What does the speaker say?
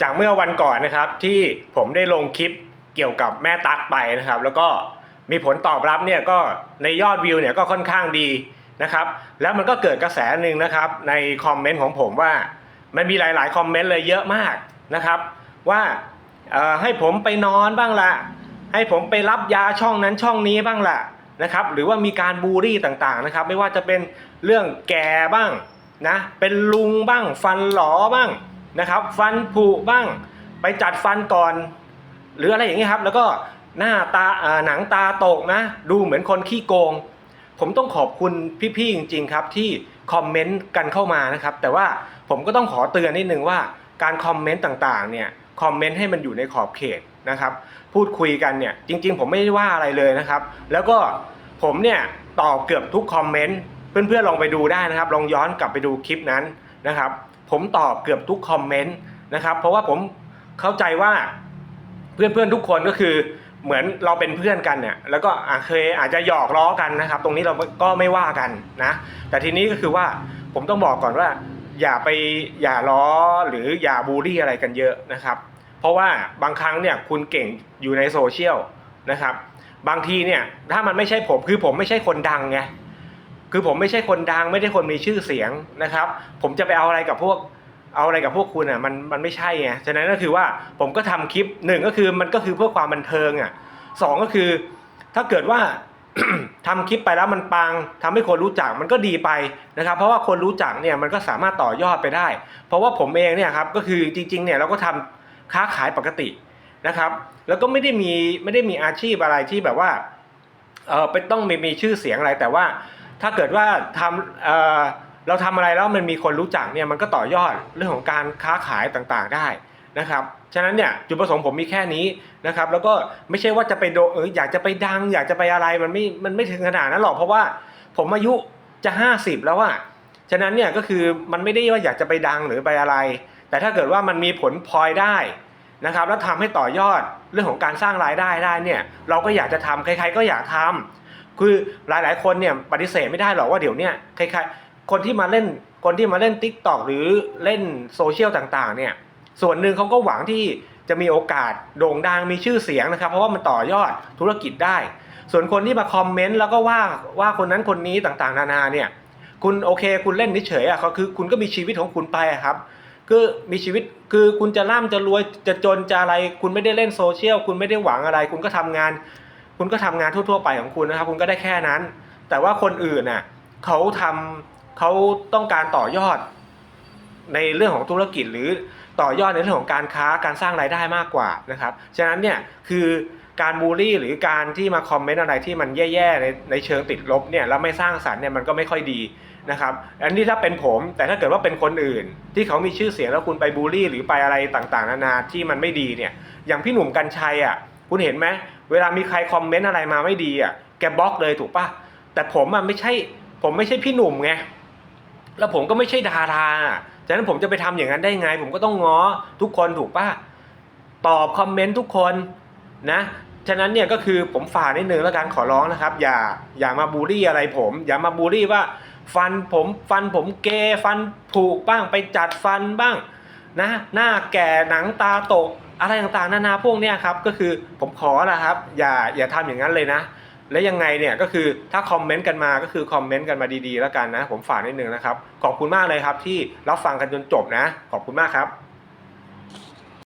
จากเมื่อวันก่อนนะครับที่ผมได้ลงคลิปเกี่ยวกับแม่ตั๊กไปนะครับ แล้วก็มีผลตอบรับเนี่ยก็ในยอดวิวเนี่ยก็ค่อนข้างดีนะครับ แล้วมันก็เกิดกระแสหนึ่งนะครับ ในคอมเมนต์ของผมว่ามันมีหลาย ๆ คอมเมนต์เลยเยอะมากนะครับ ว่าให้ผมไปนอนบ้างละให้ผมไปรับยาช่องนั้นช่องนี้บ้างละนะครับ หรือว่ามีการบูลลี่ต่างๆนะครับ ไม่ว่าจะเป็นเรื่องแก่บ้างนะเป็นลุงบ้างฟันหลอบ้าง นะครับ ฟันผุบ้าง ไปจัดฟันก่อน หรืออะไรอย่างนี้ยครับ แล้วก็หน้าตาหนังตาตกนะ ดูเหมือนคนขี้โกง ผมต้องขอบคุณพี่ๆจริง ๆ ครับ ที่คอมเมนต์กันเข้ามานะครับ แต่ว่าผมก็ต้องขอเตือนนิดนึงว่าการคอมเมนต์ต่างๆเนี่ยคอมเมนต์ให้มันอยู่ในขอบเขตนะครับ พูดคุยกันเนี่ยจริง ๆ ผมไม่ได้ว่าอะไรเลยนะครับ แล้วก็ผมเนี่ยตอบเกือบทุกคอมเมนต์เพื่อนๆลองไปดูได้นะครับ ลองย้อนกลับไปดูคลิปนั้นนะครับ ผมตอบเกือบทุกคอมเมนต์นะครับ เพราะว่าผมเข้าใจว่าเพื่อนๆทุกคนก็คือเหมือนเราเป็นเพื่อนกันเนี่ยแล้วก็เคยอาจจะหยอกล้อกันนะครับ ตรงนี้เราก็ไม่ว่ากันนะ แต่ทีนี้ก็คือว่าผมต้องบอกก่อนว่า อย่าไปอย่าล้อหรืออย่าบูลลี่อะไรกันเยอะนะครับ เพราะว่าบางครั้งเนี่ยคุณเก่งอยู่ในโซเชียลนะครับ บางทีเนี่ยถ้ามันไม่ใช่ผมคือผมไม่ใช่คนดังไง คือผมไม่ใช่คนดังไม่ได้คนมีชื่อเสียงนะครับ ผมจะไปเอาอะไรกับพวกเอาอะไรกับพวกคุณอะมันมันไม่ใช่ไงฉะนั้นก็คือว่าผมก็ทำคลิปหนึ่งก็คือมันก็คือเพื่อความบันเทิงอะสองก็คือ ถ้าเกิดว่าทำคลิปไปแล้วมันปังทำให้คนรู้จักมันก็ดีไปนะครับ เพราะว่าคนรู้จักเนี่ยมันก็สามารถต่อยอดไปได้ เพราะว่าผมเองเนี่ยครับก็คือจริงๆเนี่ยเราก็ทำค้าขายปกตินะครับ แล้วก็ไม่ได้มีไม่ได้มีอาชีพอะไรที่แบบว่าเออเป็นต้องมีมีชื่อเสียงอะไรแต่ว่า ถ้าเกิดว่าทำเออเราทำอะไรแล้วมันมีคนรู้จักเนี่ยมันก็ต่อยอดเรื่องของการค้าขายต่างๆได้นะครับ ฉะนั้นเนี่ยจุดประสงค์ผมมีแค่นี้นะครับ แล้วก็ไม่ใช่ว่าจะไปโดเอออยากจะไปดัง อยากจะไปอะไรมันไม่มันไม่ถึงขนาดนั้นหรอกเพราะว่าผมอายุจะ 50 แล้วอะฉะนั้นเนี่ยก็คือมันไม่ได้ว่าอยากจะไปดังหรือไปอะไร แต่ถ้าเกิดว่ามันมีผลพลอยได้นะครับ แล้วทำให้ต่อยอดเรื่องของการสร้างรายได้ได้เนี่ย เราก็อยากจะทำใครๆก็อยากทำ คือหลายๆ คนเนี่ยปฏิเสธไม่ได้หรอกว่าเดี๋ยวเนี้ใครๆคนที่มาเล่นคนที่มาเล่น t ิ k t o k หรือเล่นโซเชียลต่างๆ เนี่ยส่วนหนึ่งเขาก็หวังที่จะมีโอกาสโด่งดังมีชื่อเสียงนะครับ เพราะว่ามันต่อยอดธุรกิจได้ ส่วนคนที่มาคอมเมนต์แล้วก็ว่าว่าคนนั้นคนนี้ต่างๆ นานาเนี่ยคุณโอเค คุณเล่นเฉยๆอะเขาคือคุณก็มีชีวิตของคุณไปครับคือมีชีวิตคือคุณจะร่ำจะรวยจะจนจะอะไร คุณไม่ได้เล่นโซเชียลคุณไม่ได้หวังอะไร คุณก็ทำงาน คุณก็ทำงานทั่ว ๆ ไปของคุณนะครับ คุณก็ได้แค่นั้น แต่ว่าคนอื่นน่ะเขาทำเขาต้องการต่อยอด ในเรื่องของธุรกิจหรือต่อยอดในเรื่องของการค้าการสร้างรายได้มากกว่านะครับฉะนั้นเนี่ยคือการบูลลี่หรือการที่มาคอมเมนต์อะไรที่มันแย่ๆในในเชิงติดลบเนี่ยแล้วไม่สร้างสรรค์เนี่ยมันก็ไม่ค่อยดีนะครับอันนี้ถ้าเป็นผมแต่ถ้าเกิดว่าเป็นคนอื่น ที่เขามีชื่อเสียงแล้วคุณไปบูลลี่ หรือไปอะไรต่างๆ นานาที่มันไม่ดีเนี่ยอย่างพี่หนุ่มกัญชัยอะคุณเห็นไหม เวลามีใครคอมเมนต์อะไรมาไม่ดีอะแกบล็อกเลยถูกปะแต่ผมอะไม่ใช่ ผมไม่ใช่พี่หนุ่มไงแล้วผมก็ไม่ใช่ดาราฉะนั้นผมจะไปทำอย่างนั้นได้ไง ผมก็ต้องง้อทุกคนถูกปะตอบคอมเมนต์ทุกคนนะฉะนั้นเนี่ยก็คือผมฝากนิดนึงแล้วกันขอร้องนะครับ อย่าอย่ามาบูลลี่อะไรผม อย่ามาบูลลี่ว่า ฟันผมฟันผมเกฟันผุบ้างไปจัดฟันบ้างนะหน้าแก่หนังตาตก อะไรต่างๆนานาพวกเนี้ยครับก็คือผมขอละครับอย่าอย่าทำอย่างนั้นเลยนะ และยังไงเนี่ยก็คือถ้าคอมเมนต์กันมาก็คือคอมเมนต์กันมาดีๆ แล้วกันนะ ผมฝากนิดนึงนะครับ ขอบคุณมากเลยครับที่รับฟังกันจนจบนะ ขอบคุณมากครับ